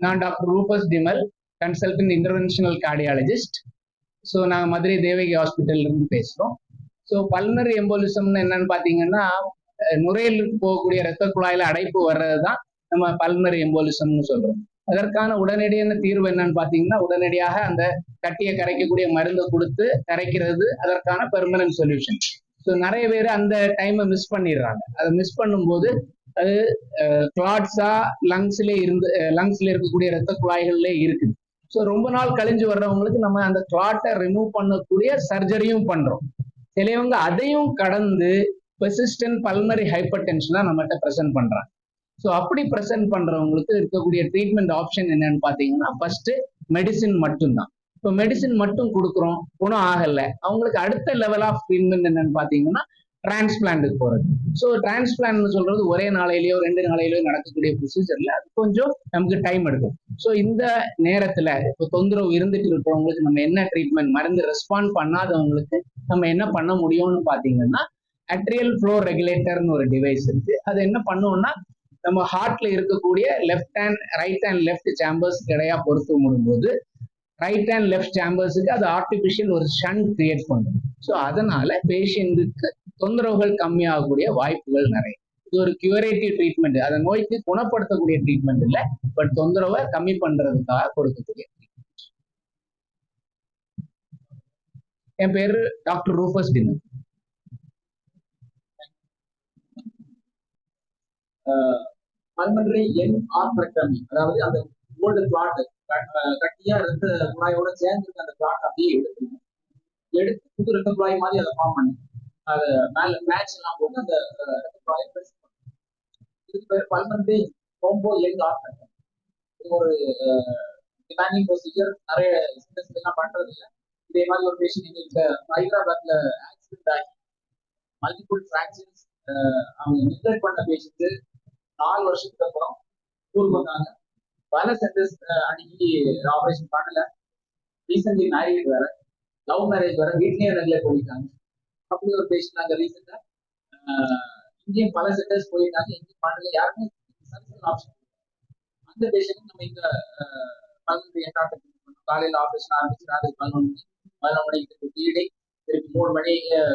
நான் doctor Rufus டிமல் consultant interventional cardiologist so நாங்கள் மதுரை தேவகி ஹாஸ்பிட்டல்ல இருந்து பேசுகிறோம் ஸோ பல்னரி எம்போலிசம்னு என்னன்னு பார்த்தீங்கன்னா நுரையில் போகக்கூடிய ரத்த குழாயில் அடைப்பு வர்றது தான் நம்ம பல்னரி எம்போலிசம்னு சொல்றோம். அதற்கான உடனடியான தீர்வு என்னன்னு பார்த்தீங்கன்னா உடனடியாக அந்த கட்டியை கரைக்கக்கூடிய மருந்தை கொடுத்து கரைக்கிறது அதற்கான பெர்மனன்ட் சொல்யூஷன் ஸோ நிறைய பேர் அந்த டைமை மிஸ் பண்ணிடுறாங்க. அதை மிஸ் பண்ணும்போது அது கிளாட்ஸா லங்ஸ்ல இருந்து லங்ஸ்ல இருக்கக்கூடிய ரத்த குழாய்கள்ல இருக்குது. ஸோ ரொம்ப நாள் கழிஞ்சு வர்றவங்களுக்கு நம்ம அந்த கிளாட்டை ரிமூவ் பண்ணக்கூடிய சர்ஜரியும் பண்றோம். சிலவங்க அதையும் கடந்து பெசிஸ்டன்ட் பல்மரி ஹைப்பர் டென்ஷனாக நம்மகிட்ட ப்ரெசென்ட் பண்றாங்க. ஸோ அப்படி ப்ரெசென்ட் பண்றவங்களுக்கு இருக்கக்கூடிய ட்ரீட்மெண்ட் ஆப்ஷன் என்னன்னு பார்த்தீங்கன்னா ஃபர்ஸ்ட் மெடிசின் மட்டும்தான். இப்போ மெடிசின் மட்டும் கொடுக்குறோம் குணம் ஆகலை. அவங்களுக்கு அடுத்த லெவல் ஆஃப் ட்ரீட்மெண்ட் என்னன்னு பார்த்தீங்கன்னா டிரான்ஸ்பிளான்ட்டுக்கு போகிறது ஸோ டிரான்ஸ்பிளான்ட்னு சொல்றது ஒரே நாளையிலேயோ ரெண்டு நாளையிலேயோ நடக்கக்கூடிய ப்ரொசீஜர்ல அது கொஞ்சம் நமக்கு டைம் எடுக்கும். ஸோ இந்த நேரத்தில் இப்போ தொந்தரவு இருந்துட்டு இருக்கிறவங்களுக்கு நம்ம என்ன ட்ரீட்மெண்ட் மருந்து ரெஸ்பாண்ட் பண்ணாதவங்களுக்கு நம்ம என்ன பண்ண முடியும்னு பார்த்தீங்கன்னா அட்ரியல் ஃப்ளோ ரெகுலேட்டர்னு ஒரு டிவைஸ் இருக்கு. அது என்ன பண்ணுவோம்னா நம்ம ஹார்ட்ல இருக்கக்கூடிய left hand right hand left chambers இடையா பொறுத்து முடும்போது ரைட் அண்ட் லெஃப்ட் சேம்பர்ஸுக்கு அது ஆர்டிஃபிஷியல் ஒரு ஷன் கிரியேட் பண்ணும். ஸோ அதனால பேஷண்ட்டுக்கு தொந்தரவுகள் கம்மியாகக்கூடிய வாய்ப்புகள் நிறைய. இது ஒரு கியூரேட்டிவ் ட்ரீட்மெண்ட் அந்த நோய்க்கு குணப்படுத்தக்கூடிய ட்ரீட்மெண்ட் இல்லை பட் தொந்தரவை கம்மி பண்றதுக்காக கொடுக்கக்கூடிய என் பேரு டாக்டர் ரூபஸ் டினர் பல்மனரி என் ஆர்த்ரெக்டமி அதாவது அந்த ஓல்டு பிளாட் கட்டியா இருந்த குழாயோட சேர்ந்து இருக்க அந்த பிளாட் அப்படியே எடுத்துக்கணும். எடுத்து புது ரத்த குழாய் மாதிரி அதை ஃபார்ம் பண்ணி அதை மேல பேட்ச் எல்லாம் போட்டு அந்த அஹ், ரத்த குழாயை பெருசு பண்ணணும். இதுக்கு பேர் பல்மனரி கோம்போ என் ஆர்த்ரெக்டமி இது ஒரு டிமாண்டிங் ப்ரொசீஜர் நிறைய சிஸ்டர்ஸ் எல்லாம் பண்றது இல்லை. இதே மாதிரி ஒரு பேஷண்ட் எங்களுக்கு ஹைதராபாத்ல ஆக்சிடென்ட் ஆகி மல்டிபிள் ஃப்ராக்சர்ஸ் அவங்க நிக்லெக்ட் பண்ண பேஷண்ட் நாலு வருஷத்துக்கு அப்புறம் ஊர் வந்தாங்க. பல சென்டர்ஸ் அன்னைக்கு ஆபரேஷன் பண்ணல. ரீசென்ட்லி மேரேஜ் வேற. லவ் மேரேஜ் வேற. வீட்லயே ரெகுலர் போயிருக்காங்க அப்படி ஒரு பேஷண்ட் நாங்க ரீசெண்டா இங்கேயும் பல சென்டர்ஸ் போயிருக்காங்க எங்கேயும் பண்ணல. யாருமே சர்ஜரி ஆப்ஷன் அந்த பேஷண்ட் நம்ம இங்க பதினொன்று என்டாக்ட் காலையில ஆபரேஷன் ஆரம்பிச்சு ராத்திரி பதினொன்று மணி பதினொன்று மணிக்கு திருப்பி ஈடை திருப்பி மூணு மணி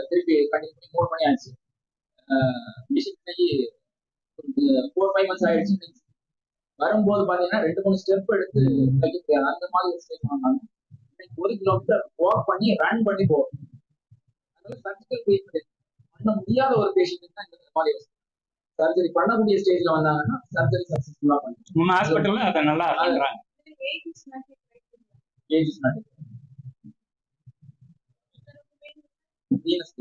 திருப்பி கண்டினியூ பண்ணி மூணு மணி ஆச்சு. மிஷின் இன்னைக்கு ஃபோர் ஃபைவ் மந்த்ஸ் ஆயிடுச்சு வரும்போது பாத்தீங்கன்னா ரெண்டு மூணு ஸ்டெப் எடுத்து வைக்க அந்த மாதிரி ஒரு ஸ்டேஜ் வந்தாங்க ஒரு கிலோமீட்டர் வாக் பண்ணி ரன் பண்ணி போகும் அதனால சர்ஜிக்கல் ட்ரீட்மெண்ட் பண்ண முடியாத ஒரு பேஷண்ட் தான் இந்த மாதிரி சர்ஜரி பண்ணக்கூடிய ஸ்டேஜ்ல வந்தாங்கன்னா சர்ஜரி சக்சஸ்ஃபுல்லா பண்ணுவோம் நம்ம ஹாஸ்பிட்டல்ல அதை நல்லா பண்றாங்க ஏஜ் வீனஸ்